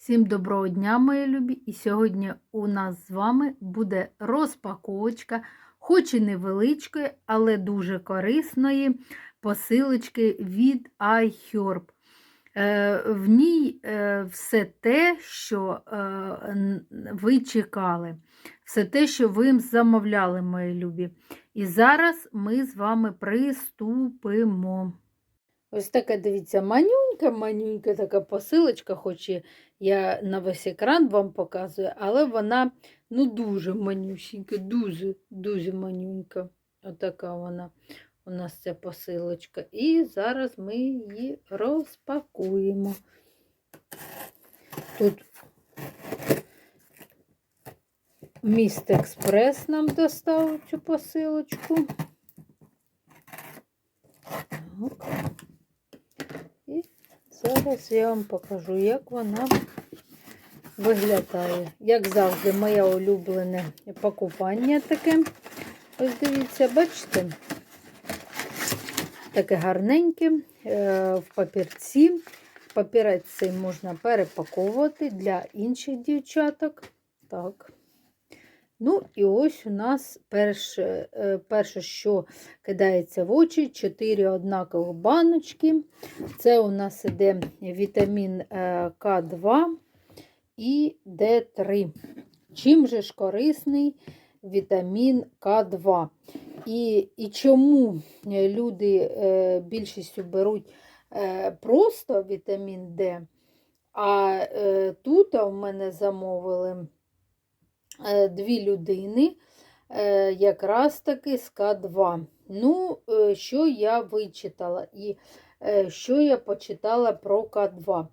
Всім доброго дня, мої любі! І сьогодні у нас з вами буде розпаковочка, хоч і невеличкої, але дуже корисної посилочки від iHerb. Е, В ній е, все те, що е, ви чекали, все те, що ви замовляли, мої любі. І зараз ми з вами приступимо. Ось така, дивіться, манюнька, манюнька така посилочка, хоч і я на весь екран вам показую, але вона ну дуже манюсінька, дуже, дуже манюнька. Отака вона у нас ця посилочка. І зараз ми її розпакуємо. Тут міст Експрес нам доставив цю посилочку. Так. І зараз я вам покажу, як вона виглядає. Як завжди, моє улюблене пакування таке. Ось дивіться, бачите? Таке гарненьке е, в папірці. Папірець цей можна перепаковувати для інших дівчаток. Так. Ну, і ось у нас перше, е, перше, що кидається в очі, 4 однакові баночки. Це у нас іде вітамін е, К2 і Д3. Чим же ж корисний вітамін К2? І, і чому е, люди більшістю беруть просто вітамін Д, а тут у мене замовили дві людини, е, якраз таки з К2. Ну, е, що я вичитала і е, що я почитала про К2.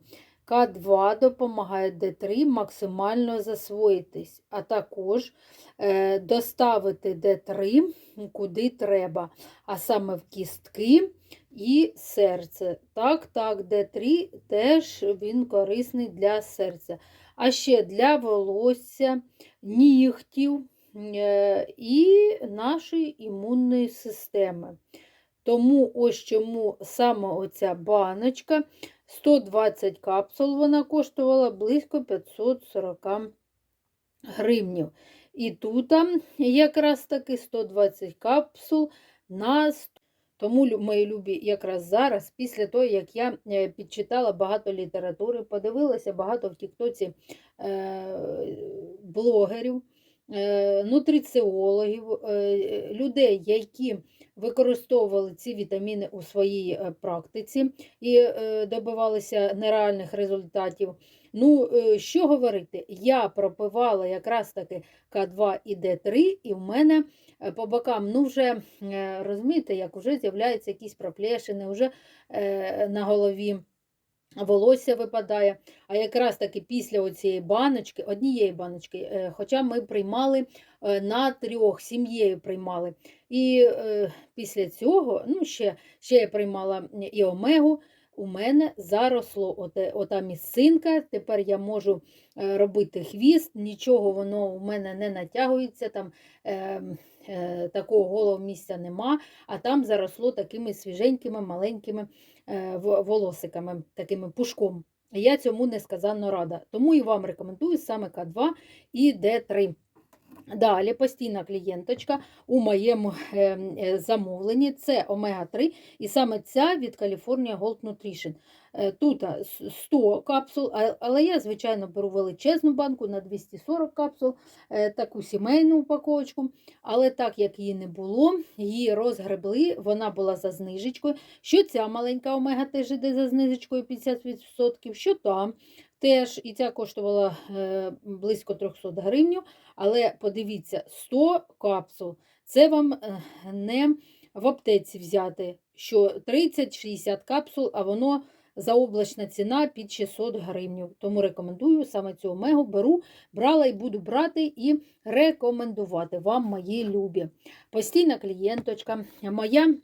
К2 допомагає Д3 максимально засвоїтись, а також е, доставити Д3 куди треба, а саме в кістки і серце. Так, так, Д3 теж він корисний для серця. А ще для волосся, нігтів е, і нашої імунної системи. Тому ось чому саме оця баночка 120 капсул вона коштувала близько 540 гривнів. І тут якраз таки 120 капсул на 100. Тому, мої любі, якраз зараз, після того, як я е, підчитала багато літератури, подивилася багато в Тіктоці е, блогерів, нутриціологів, е, людей, які використовували ці вітаміни у своїй е, практиці і е, добивалися нереальних результатів. Ну, е, що говорити, я пропивала якраз таки К2 і Д3, і в мене е, по бокам, ну вже е, розумієте, як вже з'являються якісь проплешини, вже е, на голові волосся випадає. А якраз таки після оцієї баночки, однієї баночки, е, хоча ми приймали е, на трьох, сім'єю приймали. І е, після цього, ну, ще, ще я приймала і омегу. У мене заросло ота місцинка. Тепер я можу е, робити хвіст, нічого воно у мене не натягується, там е, е, такого голого місця нема, а там заросло такими свіженькими, маленькими е, волосиками, такими пушком. Я цьому несказанно рада. Тому і вам рекомендую саме К2 і Д3. Далі постійна клієнточка у моєму е, е, замовленні це омега-3, і саме ця від California Gold Nutrition. Е, Тут 100 капсул, але я, звичайно, беру величезну банку на 240 капсул, е, таку сімейну упаковочку. Але так як її не було, її розгребли, вона була за знижечкою. Що ця маленька омега теж іде за знижечкою 50%, що там теж, і ця коштувала е, близько 300 гривень. Але подивіться, 100 капсул. Це вам не в аптеці взяти, що 30-60 капсул, а воно заоблачна ціна під 600 гривень. Тому рекомендую саме цю омегу беру, брала і буду брати і рекомендувати вам, мої любі. Постійна клієнточка, моя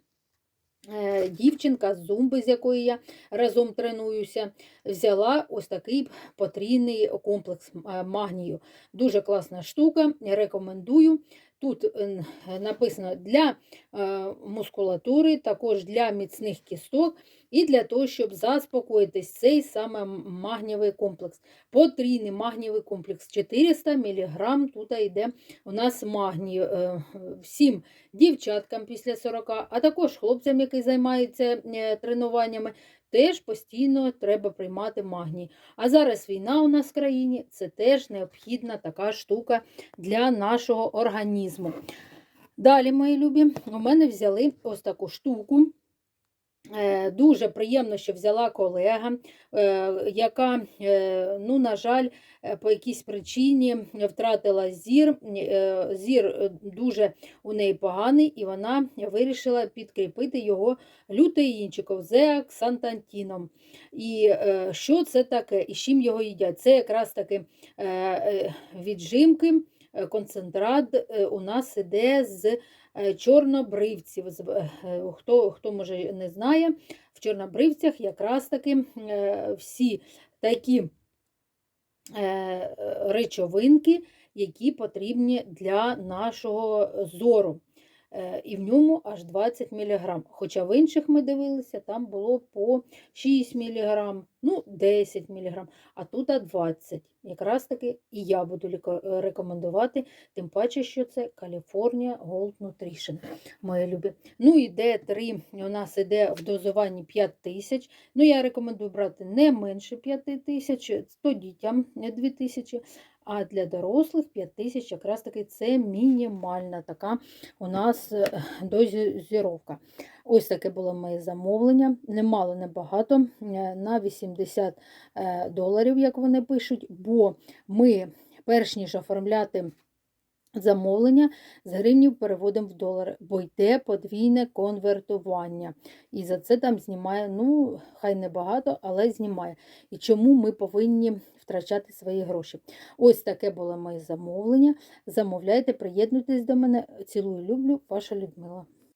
е, дівчинка з зумби, з якою я разом тренуюся, взяла ось такий потрійний комплекс е, магнію. Дуже класна штука, рекомендую. Тут е, написано для е, мускулатури, також для міцних кісток і для того, щоб заспокоїтись цей саме магнієвий комплекс. Потрійний магнієвий комплекс 400 мг. Тут йде у нас магній е, всім дівчаткам після 40, а також хлопцям, які займаються тренуваннями. Теж постійно треба приймати магній. А зараз війна у нас в країні це теж необхідна така штука для нашого організму. Далі, мої любі, у мене взяли ось таку штуку. Е, Дуже приємно, що взяла колега, е, яка, е, ну, на жаль, по якійсь причині втратила зір. Зір дуже у неї поганий, і вона вирішила підкріпити його лютеїнчиком, зеаксантантіном. І що це таке? І з чим його їдять? Це якраз таки віджимки, концентрат е, у нас іде з е, чорнобривців. Е, е, Хто, хто може не знає, в чорнобривцях якраз таки е, всі такі е, речовинки, які потрібні для нашого зору. Е, І в ньому аж 20 мг. Хоча в інших ми дивилися, там було по 6 мг, ну 10 мг, а тут а 20. Якраз таки і я буду рекомендувати, тим паче, що це California Gold Nutrition, мої любі. Ну і D3 у нас іде в дозуванні 5 тисяч. Ну, я рекомендую брати не менше 5 тисяч, то дітям 2 тисячі, а для дорослих 5 тисяч якраз таки це мінімальна така у нас е, дозіровка. Ось таке було моє замовлення. Немало, небагато, е, на 80 е, доларів, як вони пишуть, бо ми, перш ніж оформляти замовлення, з гривнів переводимо в долари, бо йде подвійне конвертування. І за це там знімає, ну, хай не багато, але знімає. І чому ми повинні втрачати свої гроші? Ось таке було моє замовлення. Замовляйте, приєднуйтесь до мене. Цілую, люблю, ваша Людмила.